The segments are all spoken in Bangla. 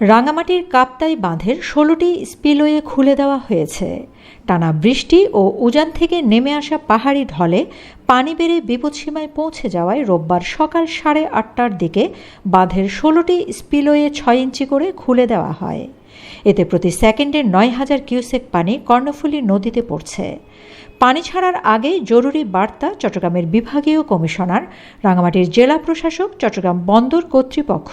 রাঙামাটির কাপ্তাই বাঁধের ষোলোটি স্পিলওয়ে খুলে দেওয়া হয়েছে। টানা বৃষ্টি ও উজান থেকে নেমে আসা পাহাড়ি ঢলে পানি বেড়ে বিপদসীমায় পৌঁছে যাওয়ায় রোববার সকাল সাড়ে আটটার দিকে বাঁধের ষোলোটি স্পিলওয়ে ছয় ইঞ্চি করে খুলে দেওয়া হয়। এতে প্রতি সেকেন্ডে নয় হাজার কিউসেক পানি কর্ণফুলী নদীতে পড়ছে। পানি ছাড়ার আগে জরুরি বার্তা চট্টগ্রামের বিভাগীয় কমিশনার রাঙামাটির জেলা প্রশাসক চট্টগ্রাম বন্দর কর্তৃপক্ষ,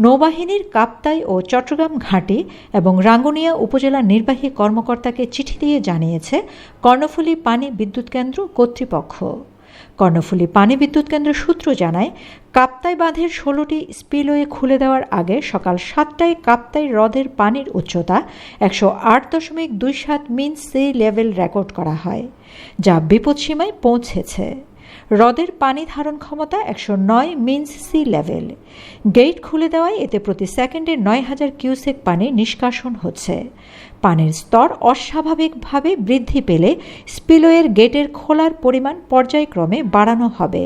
নৌবাহিনীর কাপ্তাই ও চট্টগ্রাম ঘাঁটি এবং রাঙ্গুনিয়া উপজেলা নির্বাহী কর্মকর্তাকে চিঠি দিয়ে জানিয়েছে কর্ণফুলী পানি বিদ্যুৎ কেন্দ্র কর্তৃপক্ষ। কর্ণফুলী পানি বিদ্যুৎ কেন্দ্র সূত্র জানায়, কাপ্তাই বাঁধের ষোলোটি স্পিলওয়ে খুলে দেওয়ার আগে সকাল সাতটায় কাপ্তাই হ্রদের পানির উচ্চতা একশো আট দশমিক দুই সাত মিন সি লেভেল রেকর্ড করা হয়, যা বিপদসীমায় পৌঁছেছে। হ্রদের পানি ধারণ ক্ষমতা একশো নয় মিনস সি লেভেল। গেট খুলে দেওয়ায় এতে প্রতি সেকেন্ডে নয় হাজার কিউসেক পানি নিষ্কাশন হচ্ছে। পানির স্তর অস্বাভাবিকভাবে বৃদ্ধি পেলে স্পিলওয়ের গেটের খোলার পরিমাণ পর্যায়ক্রমে বাড়ানো হবে।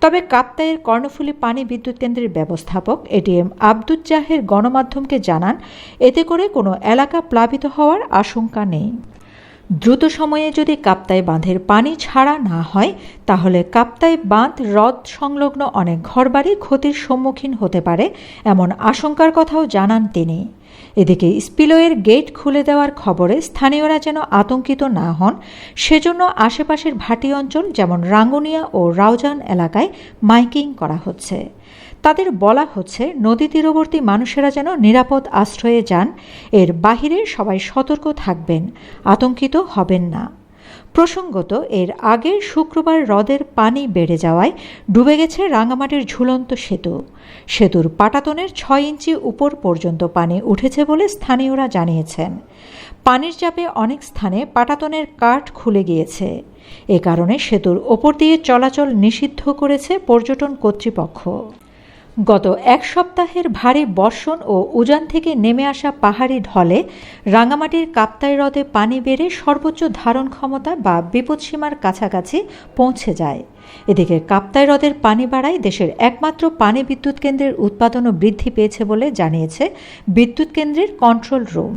তবে কাপ্তাইয়ের কর্ণফুলী পানি বিদ্যুৎ কেন্দ্রের ব্যবস্থাপক এটিএম আব্দুজ্জাহের গণমাধ্যমকে জানান, এতে করে কোনো এলাকা প্লাবিত হওয়ার আশঙ্কা নেই। দ্রুত সময়ে যদি কাপ্তাই বাঁধের পানি ছাড়া না হয়, তাহলে কাপ্তাই বাঁধ হ্রদ সংলগ্ন অনেক ঘরবাড়ি ক্ষতির সম্মুখীন হতে পারে, এমন আশঙ্কার কথাও জানান তিনি। এদিকে স্পিলওয়ের গেট খুলে দেওয়ার খবরে স্থানীয়রা যেন আতঙ্কিত না হন, সেজন্য আশেপাশের ভাটি অঞ্চল যেমন রাঙ্গুনিয়া ও রাউজান এলাকায় মাইকিং করা হচ্ছে। তাদের বলা হচ্ছে, নদী তীরবর্তী মানুষেরা যেন নিরাপদ আশ্রয়ে যান, এর বাহিরে সবাই সতর্ক থাকবেন, আতঙ্কিত হবেন না। প্রসঙ্গত, এর আগে শুক্রবার হ্রদের পানি বেড়ে যাওয়ায় ডুবে গেছে রাঙামাটির ঝুলন্ত সেতু। সেতুর পাটাতনের ছয় ইঞ্চি উপর পর্যন্ত পানি উঠেছে বলে স্থানীয়রা জানিয়েছেন। পানির চাপে অনেক স্থানে পাটাতনের কাঠ খুলে গিয়েছে। এ কারণে সেতুর ওপর দিয়ে চলাচল নিষিদ্ধ করেছে পর্যটন কর্তৃপক্ষ। গত এক সপ্তাহের ভারী বর্ষণ ও উজান থেকে নেমে আসা পাহাড়ি ঢলে রাঙামাটির কাপ্তাই হ্রদে পানি বেড়ে সর্বোচ্চ ধারণ ক্ষমতা বা বিপদসীমার কাছাকাছি পৌঁছে যায়। এদিকে কাপ্তাই হ্রদের পানি বাড়ায় দেশের একমাত্র পানি বিদ্যুৎ কেন্দ্রের উৎপাদনও বৃদ্ধি পেয়েছে বলে জানিয়েছে বিদ্যুৎ কেন্দ্রের কন্ট্রোল রুম।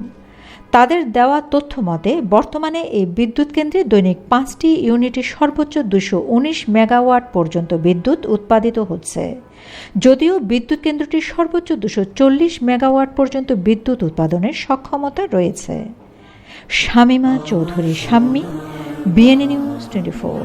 তাদের দেওয়া তথ্য মতে, বর্তমানে এই বিদ্যুৎ কেন্দ্রে দৈনিক পাঁচটি ইউনিটের সর্বোচ্চ দুশো উনিশ মেগাওয়াট পর্যন্ত বিদ্যুৎ উৎপাদিত হচ্ছে। যদিও বিদ্যুৎ কেন্দ্রটির সর্বোচ্চ দুশো চল্লিশ মেগাওয়াট পর্যন্ত বিদ্যুৎ উৎপাদনের সক্ষমতা রয়েছে। Shamima Chowdhury, Shammi BNA news twenty four.